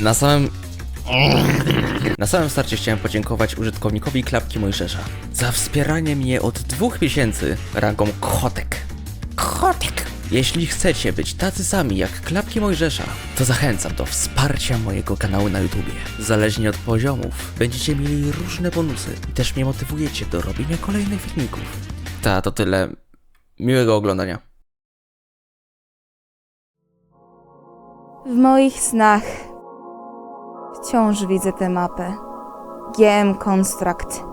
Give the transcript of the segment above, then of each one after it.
Na samym... Na samym starcie chciałem podziękować użytkownikowi Klapki Mojżesza za wspieranie mnie od dwóch miesięcy rangą Kotek. Kotek! Jeśli chcecie być tacy sami jak Klapki Mojżesza, to zachęcam do wsparcia mojego kanału na YouTubie. Zależnie od poziomów, będziecie mieli różne bonusy i też mnie motywujecie do robienia kolejnych filmików. Ta, to tyle. Miłego oglądania. W moich snach wciąż widzę tę mapę. GM Construct.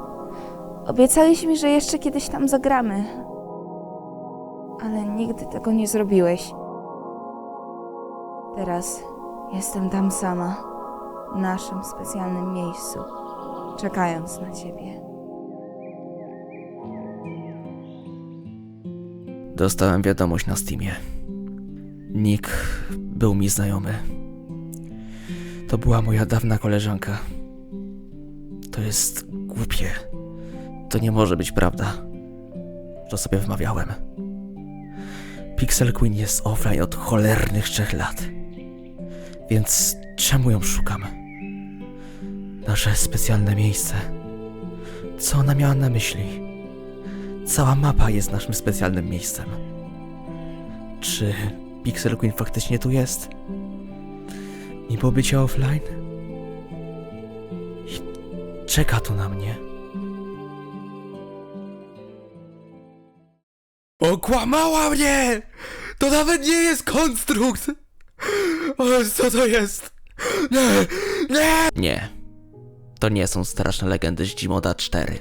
Obiecałeś mi, że jeszcze kiedyś tam zagramy. Ale nigdy tego nie zrobiłeś. Teraz jestem tam sama, w naszym specjalnym miejscu, czekając na ciebie. Dostałem wiadomość na Steamie. Nick był mi znajomy. To była moja dawna koleżanka. To jest głupie. To nie może być prawda. To sobie wmawiałem. Pixel Queen jest offline od cholernych trzech lat. Więc czemu ją szukam? Nasze specjalne miejsce. Co ona miała na myśli? Cała mapa jest naszym specjalnym miejscem. Czy Pixel Queen faktycznie tu jest? Mimo bycia offline? I czeka tu na mnie. Okłamała mnie! To nawet nie jest konstrukt! O, co to jest? Nie! Nie! Nie. To nie są straszne legendy z Gmoda 4.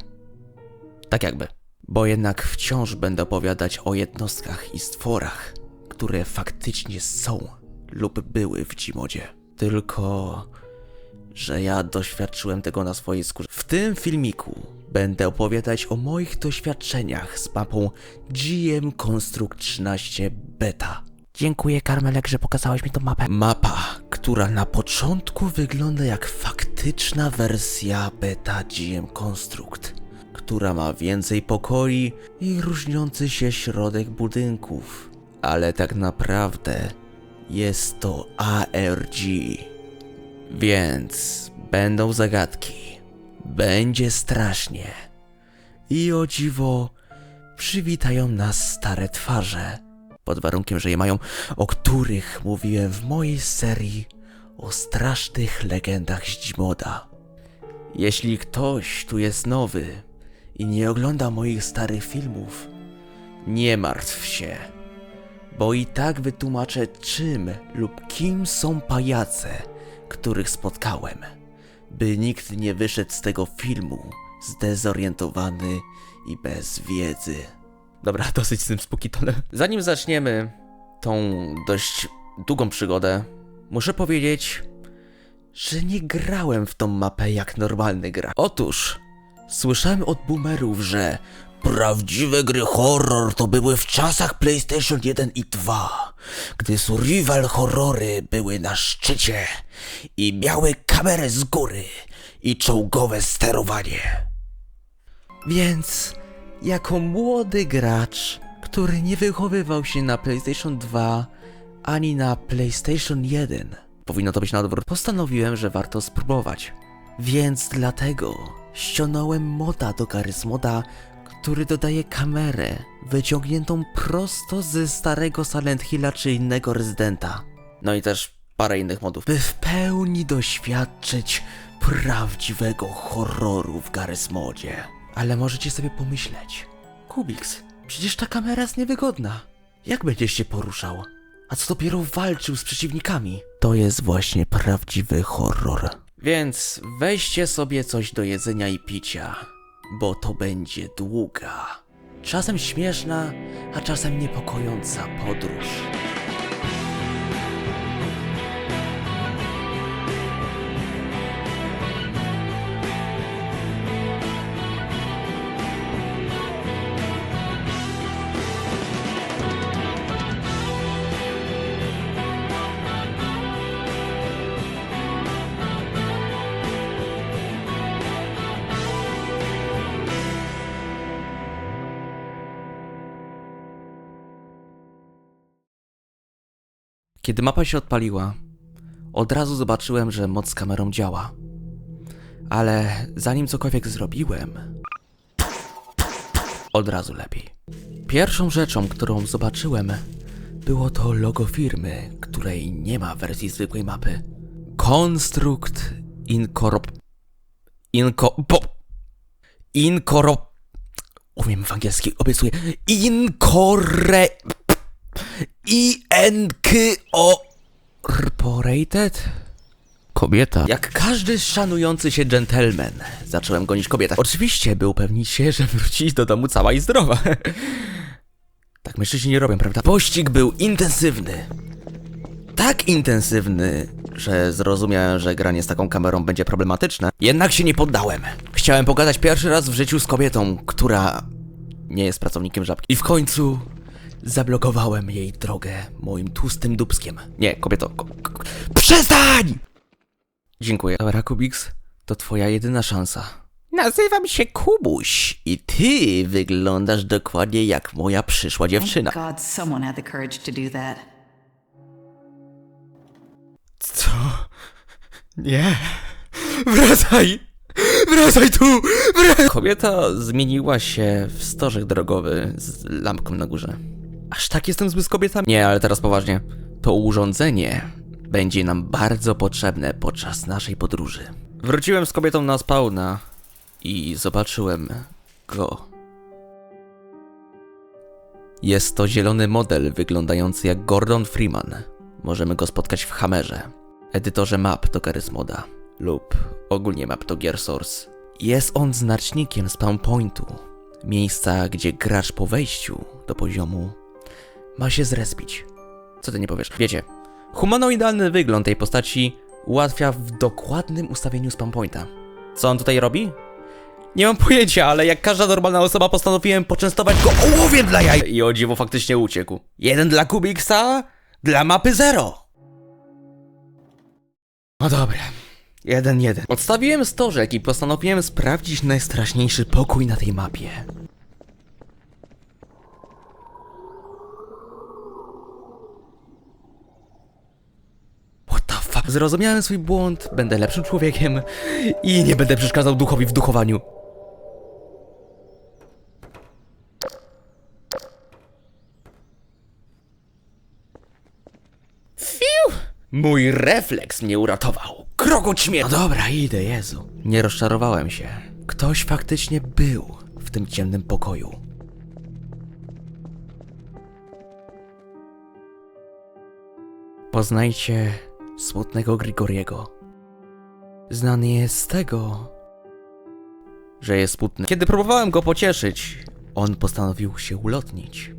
Tak jakby. Bo jednak wciąż będę opowiadać o jednostkach i stworach, które faktycznie są lub były w Gmodzie. Tylko, że ja doświadczyłem tego na swojej skórze. W tym filmiku będę opowiadać o moich doświadczeniach z mapą GM Construct 13 Beta. Dziękuję Karmelek, że pokazałeś mi tą mapę. Mapa, która na początku wygląda jak faktyczna wersja beta GM Construct, która ma więcej pokoi i różniący się środek budynków. Ale tak naprawdę jest to ARG. Więc będą zagadki. Będzie strasznie. I o dziwo przywitają nas stare twarze. Pod warunkiem, że je mają, o których mówiłem w mojej serii o strasznych legendach z Dzimoda. Jeśli ktoś tu jest nowy i nie ogląda moich starych filmów, nie martw się, bo i tak wytłumaczę czym lub kim są pajace, których spotkałem, by nikt nie wyszedł z tego filmu zdezorientowany i bez wiedzy. Dobra, dosyć z tym spokitonem. Zanim zaczniemy tą dość długą przygodę, muszę powiedzieć, że nie grałem w tą mapę jak normalny gra. Otóż, słyszałem od boomerów, że prawdziwe gry horror to były w czasach PlayStation 1 i 2, gdy survival horrory były na szczycie i miały kamerę z góry i czołgowe sterowanie. Więc jako młody gracz, który nie wychowywał się na PlayStation 2 ani na PlayStation 1, powinno to być na odwrót, postanowiłem, że warto spróbować. Więc dlatego ściągnąłem moda do Moda, który dodaje kamerę wyciągniętą prosto ze starego Silent Hilla czy innego Residenta. No i też parę innych modów, by w pełni doświadczyć prawdziwego horroru w Garys Modzie. Ale możecie sobie pomyśleć, Kubiks, przecież ta kamera jest niewygodna. Jak będziesz się poruszał? A co dopiero walczył z przeciwnikami? To jest właśnie prawdziwy horror. Więc weźcie sobie coś do jedzenia i picia, bo to będzie długa, czasem śmieszna, a czasem niepokojąca podróż. Kiedy mapa się odpaliła, od razu zobaczyłem, że moc z kamerą działa. Ale zanim cokolwiek zrobiłem, od razu lepiej. Pierwszą rzeczą, którą zobaczyłem, było to logo firmy, której nie ma w wersji zwykłej mapy. Construct Incorp... Inco... Po... Incorp... Umiem w angielski, obiecuję. Incorre... I-N-K-O... Corporated? Kobieta. Jak każdy szanujący się gentleman, zacząłem gonić kobietę. Oczywiście, by upewnić się, że wróci do domu cała i zdrowa. tak mężczyźni nie robią, prawda? Pościg był intensywny. Tak intensywny, że zrozumiałem, że granie z taką kamerą będzie problematyczne. Jednak się nie poddałem. Chciałem pogadać pierwszy raz w życiu z kobietą, która nie jest pracownikiem żabki. I w końcu zablokowałem jej drogę moim tłustym dubskiem. Nie, kobieto. Ko ko przestań! Dziękuję. Dobra, Kubiks, to twoja jedyna szansa. Nazywam się Kubuś i ty wyglądasz dokładnie jak moja przyszła dziewczyna. God, someone had the courage to do that. Co? Nie. Wracaj! Wracaj tu! Wracaj! Kobieta zmieniła się w stożek drogowy z lampką na górze. Aż tak jestem zły z kobietami? Nie, ale teraz poważnie. To urządzenie będzie nam bardzo potrzebne podczas naszej podróży. Wróciłem z kobietą na spawna i zobaczyłem go. Jest to zielony model wyglądający jak Gordon Freeman. Możemy go spotkać w Hammerze, edytorze map do Garry's Moda lub ogólnie map do Gear Source. Jest on znacznikiem spawn pointu, miejsca, gdzie gracz po wejściu do poziomu ma się zrespić. Co ty nie powiesz? Wiecie, humanoidalny wygląd tej postaci ułatwia w dokładnym ustawieniu spawn pointa. Co on tutaj robi? Nie mam pojęcia, ale jak każda normalna osoba postanowiłem poczęstować go ołowiem dla jaj. I o dziwo faktycznie uciekł. Jeden dla Kubiksa, dla mapy zero. No dobra. Jeden, jeden. Odstawiłem stożek i postanowiłem sprawdzić najstraszniejszy pokój na tej mapie. Zrozumiałem swój błąd, będę lepszym człowiekiem i nie będę przeszkadzał duchowi w duchowaniu. Fiu! Mój refleks mnie uratował. Kroku śmierci. No dobra, idę, Jezu. Nie rozczarowałem się. Ktoś faktycznie był w tym ciemnym pokoju. Poznajcie smutnego Grigoriego. Znany jest z tego, że jest smutny. Kiedy próbowałem go pocieszyć, on postanowił się ulotnić.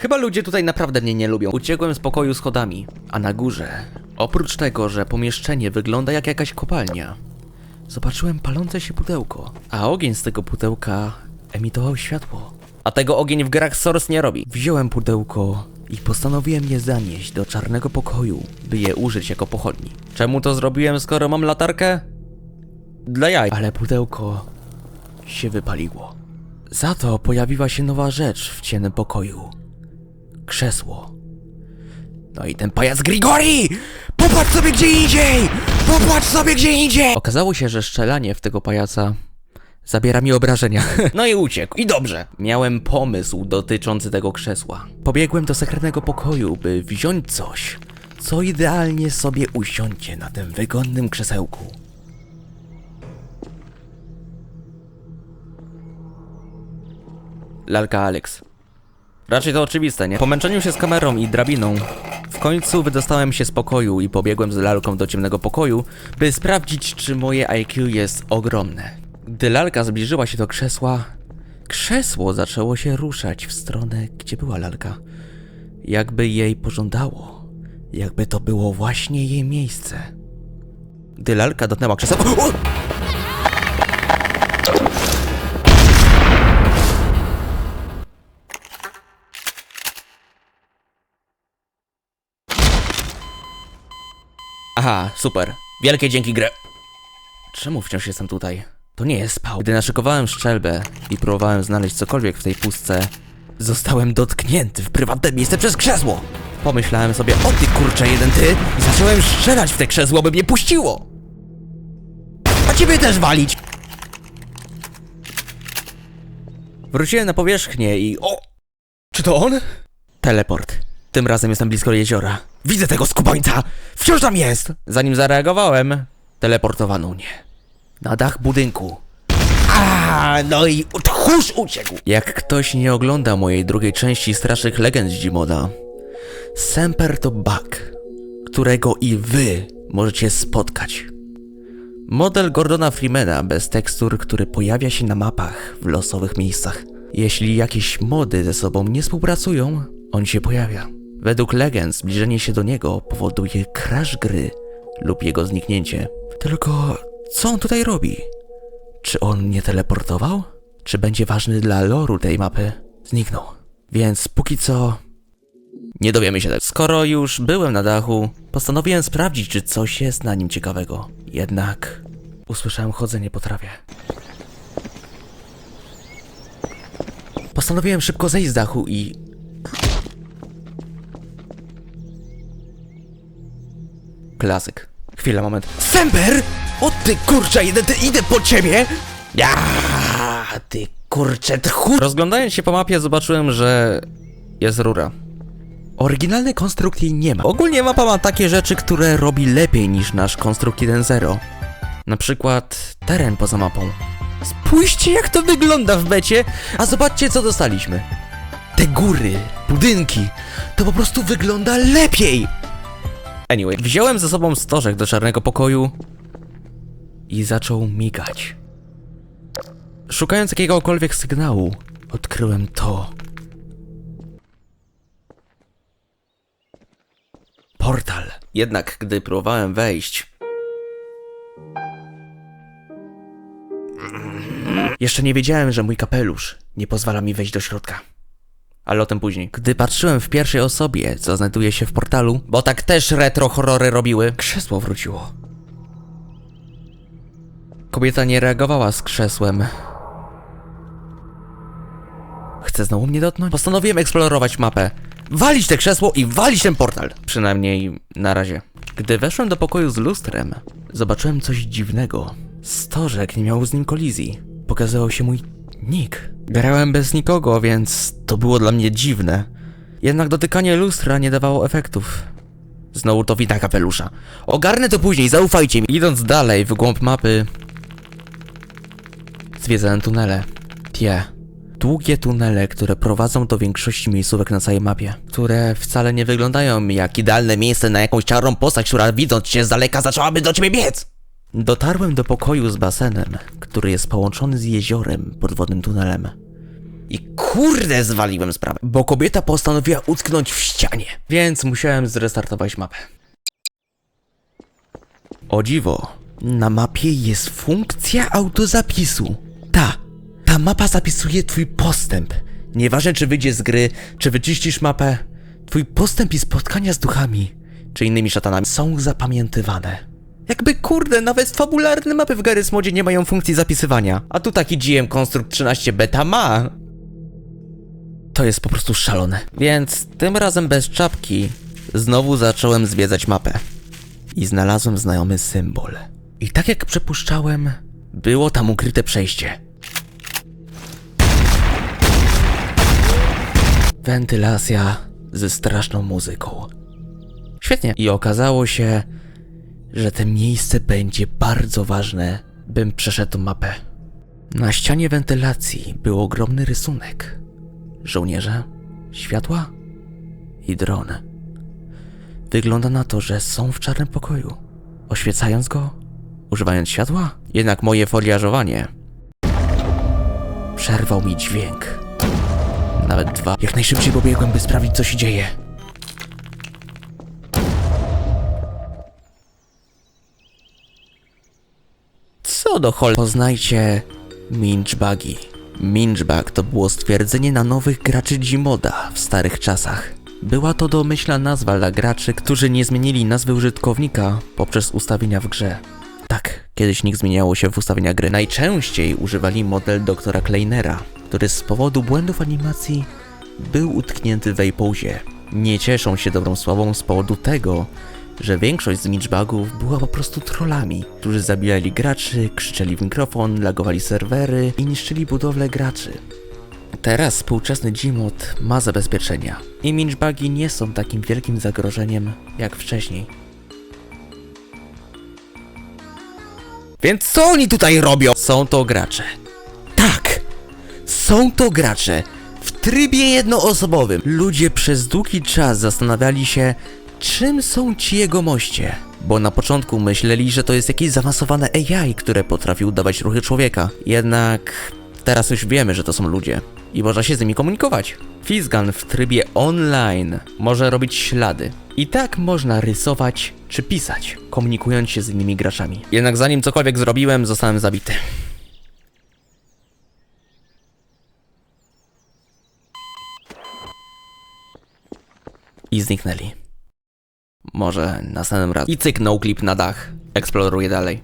Chyba ludzie tutaj naprawdę mnie nie lubią. Uciekłem z pokoju schodami, a na górze, oprócz tego, że pomieszczenie wygląda jak jakaś kopalnia, zobaczyłem palące się pudełko, a ogień z tego pudełka emitował światło. A tego ogień w grach Source nie robi. Wziąłem pudełko i postanowiłem je zanieść do czarnego pokoju, by je użyć jako pochodni. Czemu to zrobiłem, skoro mam latarkę? Dla jaj. Ale pudełko się wypaliło. Za to pojawiła się nowa rzecz w ciemnym pokoju. Krzesło. No i ten pajac Grigori! Popatrz sobie gdzie indziej! Popatrz sobie gdzie indziej! Okazało się, że strzelanie w tego pajaca zabiera mi obrażenia. No i uciekł. I dobrze. Miałem pomysł dotyczący tego krzesła. Pobiegłem do sekretnego pokoju, by wziąć coś, co idealnie sobie usiądzie na tym wygodnym krzesełku. Lalka Alex. Raczej to oczywiste, nie? Po męczeniu się z kamerą i drabiną, w końcu wydostałem się z pokoju i pobiegłem z lalką do ciemnego pokoju, by sprawdzić, czy moje IQ jest ogromne. Gdy lalka zbliżyła się do krzesła, krzesło zaczęło się ruszać w stronę, gdzie była lalka. Jakby jej pożądało. Jakby to było właśnie jej miejsce. Gdy lalka dotknęła krzesła... O! Aha, super. Wielkie dzięki grę. Czemu wciąż jestem tutaj? To nie jest spał. Gdy naszykowałem szczelbę i próbowałem znaleźć cokolwiek w tej pustce, zostałem dotknięty w prywatne miejsce przez krzesło. Pomyślałem sobie, o ty kurcze jeden ty i zacząłem strzelać w te krzesło, by mnie puściło. A ciebie też walić. Wróciłem na powierzchnię i o! Czy to on? Teleport. Tym razem jestem blisko jeziora. Widzę tego skubańca! Wciąż tam jest! Zanim zareagowałem, teleportowano mnie. Na dach budynku. A, no i tchórz uciekł! Jak ktoś nie ogląda mojej drugiej części Strasznych Legend z Dzimoda, Semper to bug, którego i wy możecie spotkać. Model Gordona Freemana bez tekstur, który pojawia się na mapach w losowych miejscach. Jeśli jakieś mody ze sobą nie współpracują, on się pojawia. Według legend zbliżenie się do niego powoduje crash gry lub jego zniknięcie. Tylko co on tutaj robi? Czy on mnie teleportował? Czy będzie ważny dla loru tej mapy? Zniknął. Więc póki co nie dowiemy się tego. Skoro już byłem na dachu, postanowiłem sprawdzić, czy coś jest na nim ciekawego. Jednak usłyszałem chodzenie po trawie. Postanowiłem szybko zejść z dachu i. Klasyk. Chwila, moment. Semper! O ty kurczę, idę, ty, idę po ciebie! Ja, ty kurczę, tchu... Rozglądając się po mapie, zobaczyłem, że jest rura. Oryginalny konstrukt jej nie ma. Ogólnie mapa ma takie rzeczy, które robi lepiej niż nasz konstrukt 1.0. Na przykład teren poza mapą. Spójrzcie jak to wygląda w becie, a zobaczcie co dostaliśmy. Te góry, budynki, to po prostu wygląda lepiej! Anyway, wziąłem ze sobą stożek do czarnego pokoju i zaczął migać. Szukając jakiegokolwiek sygnału, odkryłem to. portal. Jednak gdy próbowałem wejść. Jeszcze nie wiedziałem, że mój kapelusz nie pozwala mi wejść do środka. Ale o tym później. Gdy patrzyłem w pierwszej osobie, co znajduje się w portalu, bo tak też retro horrory robiły, krzesło wróciło. Kobieta nie reagowała z krzesłem. Chce znowu mnie dotknąć? Postanowiłem eksplorować mapę. Walić te krzesło i walić ten portal. Przynajmniej na razie. Gdy weszłem do pokoju z lustrem, zobaczyłem coś dziwnego. Stożek nie miał z nim kolizji. Pokazywał się mój nick. Grałem bez nikogo, więc to było dla mnie dziwne. Jednak dotykanie lustra nie dawało efektów. Znowu to wina kapelusza. Ogarnę to później, zaufajcie mi. Idąc dalej w głąb mapy, zwiedzałem tunele. Tie. Długie tunele, które prowadzą do większości miejscówek na całej mapie, które wcale nie wyglądają jak idealne miejsce na jakąś czarną postać, która widząc cię z daleka zaczęłaby do ciebie biec. Dotarłem do pokoju z basenem, który jest połączony z jeziorem podwodnym tunelem. I kurde zwaliłem sprawę, bo kobieta postanowiła utknąć w ścianie, więc musiałem zrestartować mapę. O dziwo, na mapie jest funkcja autozapisu. Ta, ta mapa zapisuje twój postęp. Nieważne czy wyjdziesz z gry, czy wyczyścisz mapę, twój postęp i spotkania z duchami, czy innymi szatanami są zapamiętywane. Jakby kurde, nawet fabularne mapy w Garry's Modzie nie mają funkcji zapisywania, a tu taki GM Construct 13 beta ma. To jest po prostu szalone. Więc tym razem bez czapki znowu zacząłem zwiedzać mapę. I znalazłem znajomy symbol. I tak jak przypuszczałem, było tam ukryte przejście. Wentylacja ze straszną muzyką. Świetnie. I okazało się, że to miejsce będzie bardzo ważne, bym przeszedł mapę. Na ścianie wentylacji był ogromny rysunek. Żołnierze, światła i dron. Wygląda na to, że są w czarnym pokoju. Oświecając go, używając światła, jednak moje foliażowanie przerwał mi dźwięk. Nawet dwa. Jak najszybciej pobiegłem, by sprawdzić, co się dzieje. Do chol... Poznajcie Minch Buggy. Minch Bug to było stwierdzenie na nowych graczy Gmoda w starych czasach. Była to domyślna nazwa dla graczy, którzy nie zmienili nazwy użytkownika poprzez ustawienia w grze. Tak, kiedyś nikt zmieniało się w ustawienia gry. Najczęściej używali model doktora Kleinera, który z powodu błędów animacji był utknięty w nie cieszą się dobrą sławą z powodu tego, że większość z Mitchbugów była po prostu trollami, którzy zabijali graczy, krzyczeli w mikrofon, lagowali serwery i niszczyli budowlę graczy. Teraz współczesny Gmod ma zabezpieczenia i Mitchbugi nie są takim wielkim zagrożeniem jak wcześniej. Więc co oni tutaj robią? Są to gracze. Tak! Są to gracze. W trybie jednoosobowym. Ludzie przez długi czas zastanawiali się, czym są ci jegomoście. Bo na początku myśleli, że to jest jakieś zaawansowane AI, które potrafi udawać ruchy człowieka. Jednak teraz już wiemy, że to są ludzie. I można się z nimi komunikować. Fizgan w trybie online może robić ślady. I tak można rysować czy pisać, komunikując się z innymi graczami. Jednak zanim cokolwiek zrobiłem, zostałem zabity. I zniknęli. Może następnym razem. I cyknął klip na dach. Eksploruję dalej.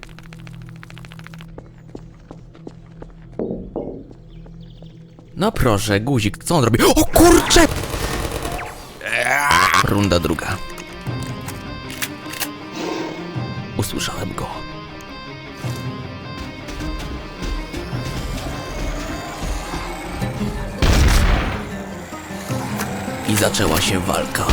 No proszę, guzik, co on robi? O kurcze! Runda druga. Usłyszałem go. I zaczęła się walka.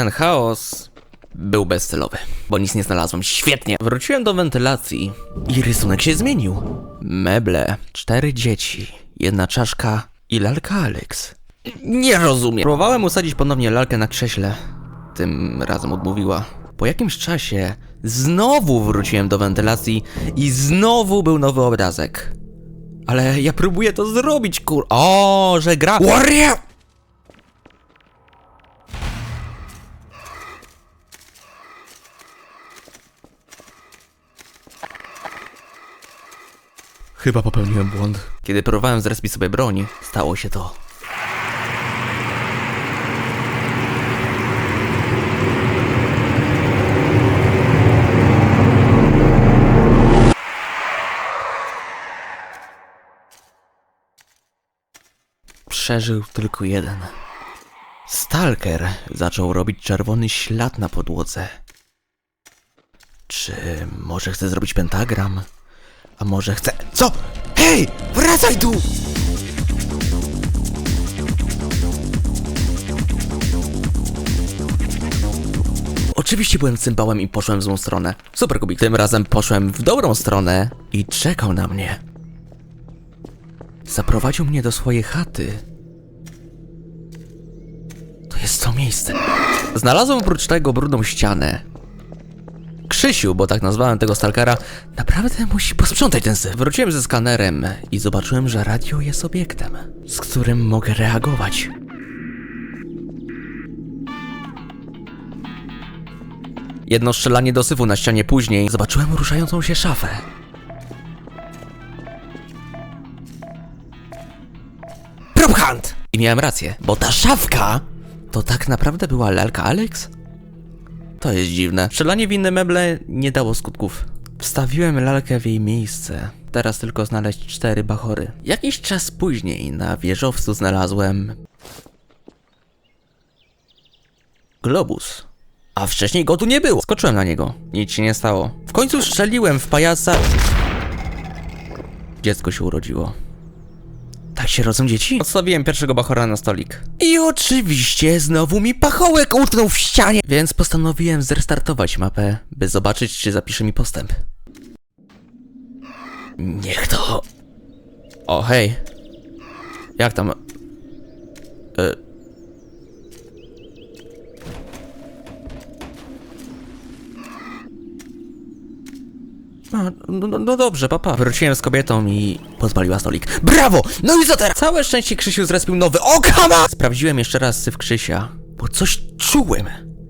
Ten chaos był bezcelowy, bo nic nie znalazłem. Świetnie! Wróciłem do wentylacji i rysunek się zmienił. Meble, cztery dzieci, jedna czaszka i lalka Alex. Nie rozumiem. Próbowałem usadzić ponownie lalkę na krześle. Tym razem odmówiła. Po jakimś czasie znowu wróciłem do wentylacji i znowu był nowy obrazek. Ale ja próbuję to zrobić, kur... O, że gra... Warrior! Chyba popełniłem błąd. Kiedy próbowałem zrespić sobie broń, stało się to. Przeżył tylko jeden. Stalker zaczął robić czerwony ślad na podłodze. Czy może chce zrobić pentagram? A może chce. Co? Hej! Wracaj tu! Oczywiście byłem cymbałem i poszłem w złą stronę. Super kubik. Tym razem poszłem w dobrą stronę i czekał na mnie. Zaprowadził mnie do swojej chaty. To jest to miejsce. Znalazłem oprócz tego brudną ścianę, Krzysiu, bo tak nazwałem tego stalkera, naprawdę musi posprzątać ten syf. Wróciłem ze skanerem i zobaczyłem, że radio jest obiektem, z którym mogę reagować. Jedno strzelanie do syfu na ścianie później zobaczyłem ruszającą się szafę. Prop hunt! I miałem rację, bo ta szafka to tak naprawdę była lalka Alex? To jest dziwne. Strzelanie w inne meble nie dało skutków. Wstawiłem lalkę w jej miejsce. Teraz tylko znaleźć cztery bachory. Jakiś czas później na wieżowcu znalazłem... Globus. A wcześniej go tu nie było. Skoczyłem na niego. Nic się nie stało. W końcu strzeliłem w pajaca... Dziecko się urodziło. Tak się rodzą dzieci? Odstawiłem pierwszego bachora na stolik. I oczywiście znowu mi pachołek utknął w ścianie. Więc postanowiłem zrestartować mapę, by zobaczyć, czy zapisze mi postęp. Niech to... O, hej. Jak tam... E... No, no, no dobrze, papa. Wróciłem z kobietą i pozwoliła stolik. Brawo! No i co teraz? Całe szczęście Krzysiu zrespił nowy. O, kama! Sprawdziłem jeszcze raz syf Krzysia, bo coś czułem,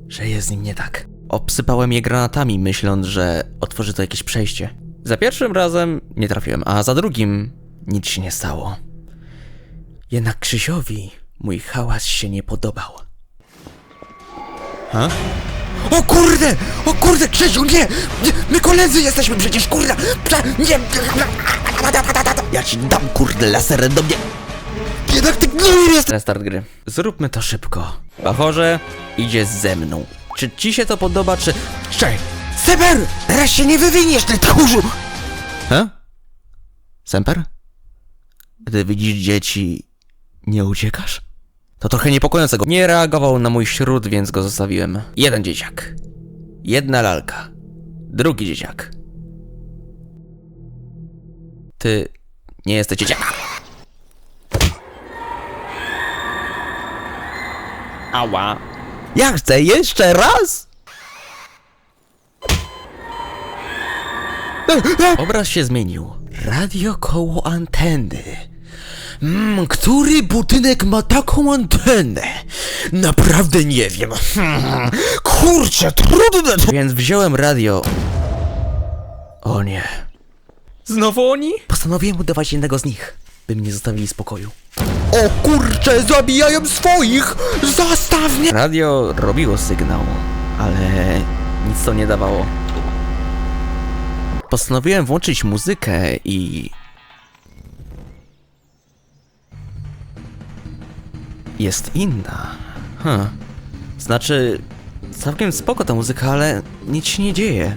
że jest z nim nie tak. Obsypałem je granatami, myśląc, że otworzy to jakieś przejście. Za pierwszym razem nie trafiłem, a za drugim nic się nie stało. Jednak Krzysiowi mój hałas się nie podobał. Ha? O kurde! O kurde, Krzysiu, nie! nie! My koledzy jesteśmy przecież, kurde! Prze nie! Ja ci dam, kurde, laserem do mnie! Jednak ty gnój jest! Restart gry. Zróbmy to szybko. Bachorze, idzie ze mną. Czy ci się to podoba, czy... Czekaj! Semper! Teraz się nie wywiniesz, ty tchórzu! He? Semper? Gdy widzisz dzieci, nie uciekasz? To trochę niepokojącego. Nie reagował na mój śród, więc go zostawiłem. Jeden dzieciak. Jedna lalka. Drugi dzieciak. Ty nie jesteś dzieciak. Ała. Ja chcę jeszcze raz! Obraz się zmienił. Radio koło anteny. Mm, który budynek ma taką antenę? Naprawdę nie wiem. Hmm, kurczę, trudne. to- Więc wziąłem radio. O nie. Znowu oni? Postanowiłem udawać jednego z nich, by mnie zostawili w spokoju. O kurczę, zabijają swoich! Zostaw mnie! Radio robiło sygnał, ale nic to nie dawało. Postanowiłem włączyć muzykę i jest inna. Huh. Znaczy, całkiem spoko ta muzyka, ale nic się nie dzieje.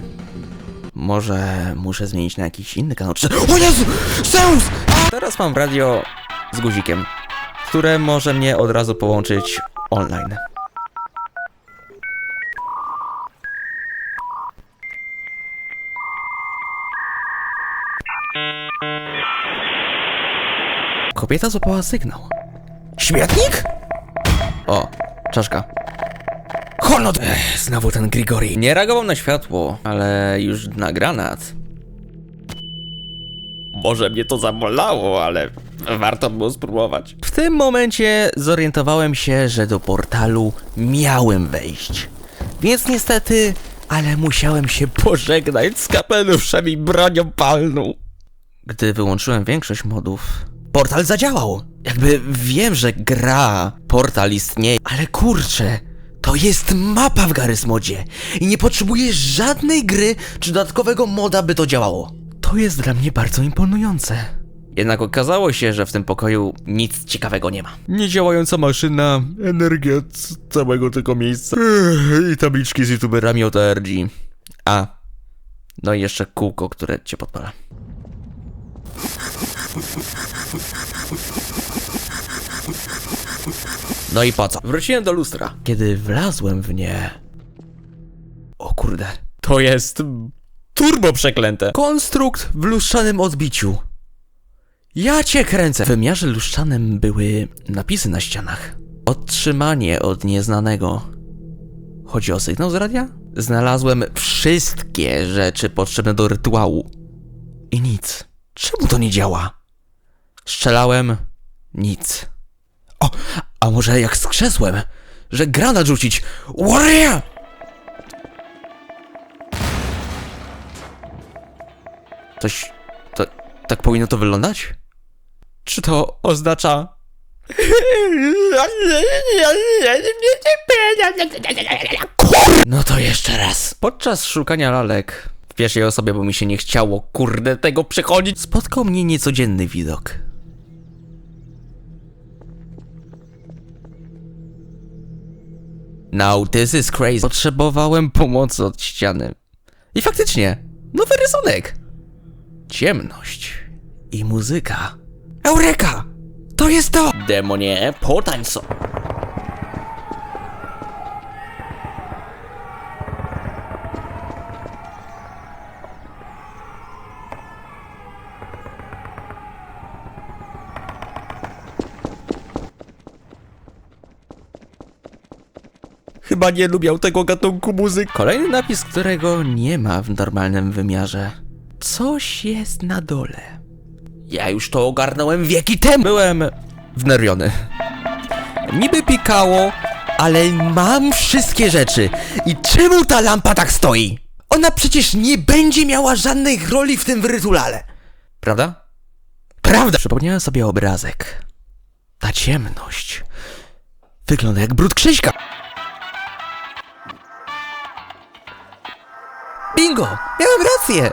Może muszę zmienić na jakiś inny kanał. Czy... O Jezu! Zeus! Teraz mam radio z guzikiem, które może mnie od razu połączyć online. Kobieta złapała sygnał. Śmietnik? O, czaszka. Honot! Ech, znowu ten Grigori. Nie reagował na światło, ale już na granat. Może mnie to zabolało, ale warto było spróbować. W tym momencie zorientowałem się, że do portalu miałem wejść. Więc niestety, ale musiałem się pożegnać z kapeluszem i bronią palną. Gdy wyłączyłem większość modów, portal zadziałał. Jakby wiem, że gra, portal istnieje, ale kurczę, to jest mapa w Garry's Modzie i nie potrzebujesz żadnej gry czy dodatkowego moda, by to działało. To jest dla mnie bardzo imponujące. Jednak okazało się, że w tym pokoju nic ciekawego nie ma. Niedziałająca maszyna, energia c- całego tego miejsca i tabliczki z youtuberami od ARG. A, no i jeszcze kółko, które cię podpala. No i po co? Wróciłem do lustra. Kiedy wlazłem w nie. O kurde. To jest. turbo przeklęte. Konstrukt w lustrzanym odbiciu. Ja cię kręcę. W wymiarze lustrzanym były napisy na ścianach. Otrzymanie od nieznanego. Chodzi o sygnał z radia? Znalazłem wszystkie rzeczy potrzebne do rytuału. I nic. Czemu to nie działa? Strzelałem. Nic. O, a może jak z krzesłem? Że granat rzucić. Warrior! Coś... To, tak powinno to wyglądać? Czy to oznacza... No to jeszcze raz. Podczas szukania lalek w pierwszej osobie, bo mi się nie chciało, kurde, tego przechodzić, spotkał mnie niecodzienny widok. Now this is crazy. Potrzebowałem pomocy od ściany. I faktycznie, nowy rysunek. Ciemność i muzyka. Eureka! To jest to! Demonie, potańco. Chyba nie lubiał tego gatunku muzyki. Kolejny napis, którego nie ma w normalnym wymiarze. Coś jest na dole. Ja już to ogarnąłem wieki temu. Byłem wnerwiony. Niby pikało, ale mam wszystkie rzeczy. I czemu ta lampa tak stoi? Ona przecież nie będzie miała żadnej roli w tym rytuale. Prawda? Prawda! Przypomniałem sobie obrazek. Ta ciemność wygląda jak brud Krzyśka. Bingo! Miałem rację!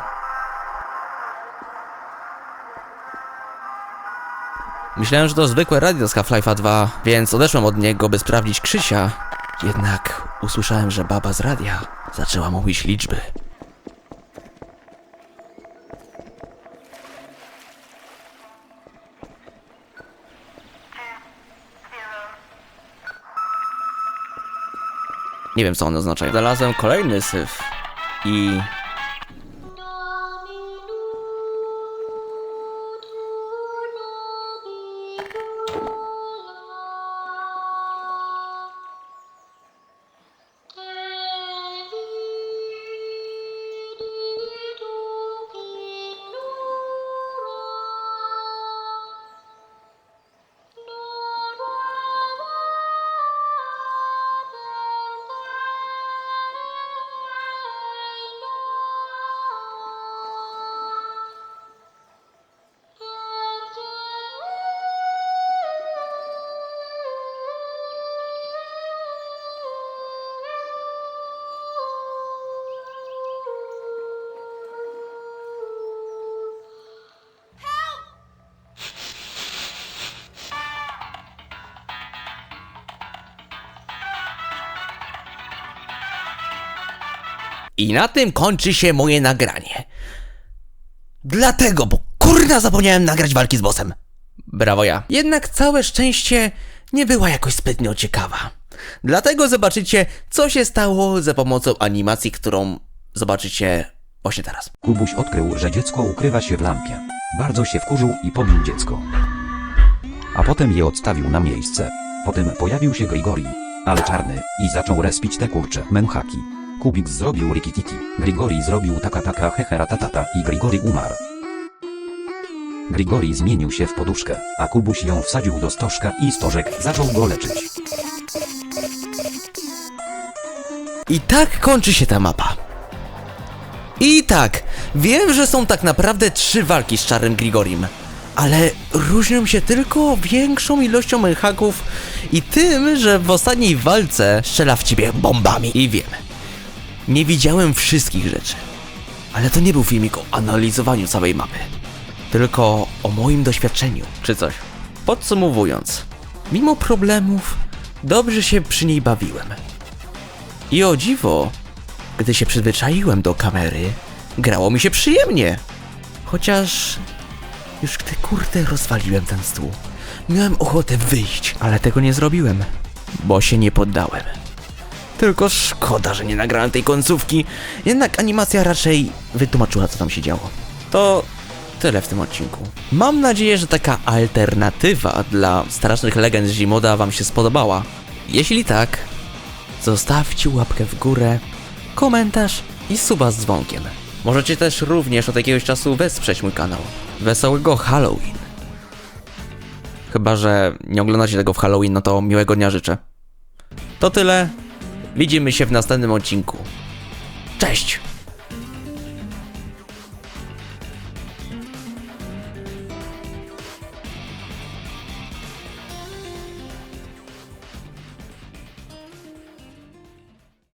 Myślałem, że to zwykłe radio z Half-Life'a 2, więc odeszłem od niego, by sprawdzić Krzysia. Jednak usłyszałem, że baba z radia zaczęła mówić liczby. Nie wiem, co one oznaczają. Znalazłem kolejny syf i I na tym kończy się moje nagranie. Dlatego, bo kurna zapomniałem nagrać walki z bossem. Brawo ja. Jednak całe szczęście nie była jakoś zbytnio ciekawa. Dlatego zobaczycie, co się stało za pomocą animacji, którą zobaczycie właśnie teraz. Kubuś odkrył, że dziecko ukrywa się w lampie. Bardzo się wkurzył i pobił dziecko. A potem je odstawił na miejsce. Potem pojawił się Grigori, ale czarny, i zaczął respić te kurcze menchaki. Kubik zrobił rikititi, Grigori zrobił taka taka heheratatata i Grigori umarł. Grigori zmienił się w poduszkę, a Kubuś ją wsadził do stożka i stożek zaczął go leczyć. I tak kończy się ta mapa. I tak, wiem, że są tak naprawdę trzy walki z Czarnym Grigorim, ale różnią się tylko większą ilością menhaków i tym, że w ostatniej walce strzela w ciebie bombami. I wiem, nie widziałem wszystkich rzeczy, ale to nie był filmik o analizowaniu całej mapy, tylko o moim doświadczeniu, czy coś. Podsumowując, mimo problemów, dobrze się przy niej bawiłem. I o dziwo, gdy się przyzwyczaiłem do kamery, grało mi się przyjemnie. Chociaż już gdy kurde rozwaliłem ten stół, miałem ochotę wyjść, ale tego nie zrobiłem, bo się nie poddałem. Tylko szkoda, że nie nagrałem tej końcówki, jednak animacja raczej wytłumaczyła, co tam się działo. To tyle w tym odcinku. Mam nadzieję, że taka alternatywa dla strasznych legend z Zimoda Wam się spodobała. Jeśli tak, zostawcie łapkę w górę, komentarz i suba z dzwonkiem. Możecie też również od jakiegoś czasu wesprzeć mój kanał. Wesołego Halloween. Chyba, że nie oglądacie tego w Halloween, no to miłego dnia życzę. To tyle. Widzimy się w następnym odcinku. Cześć!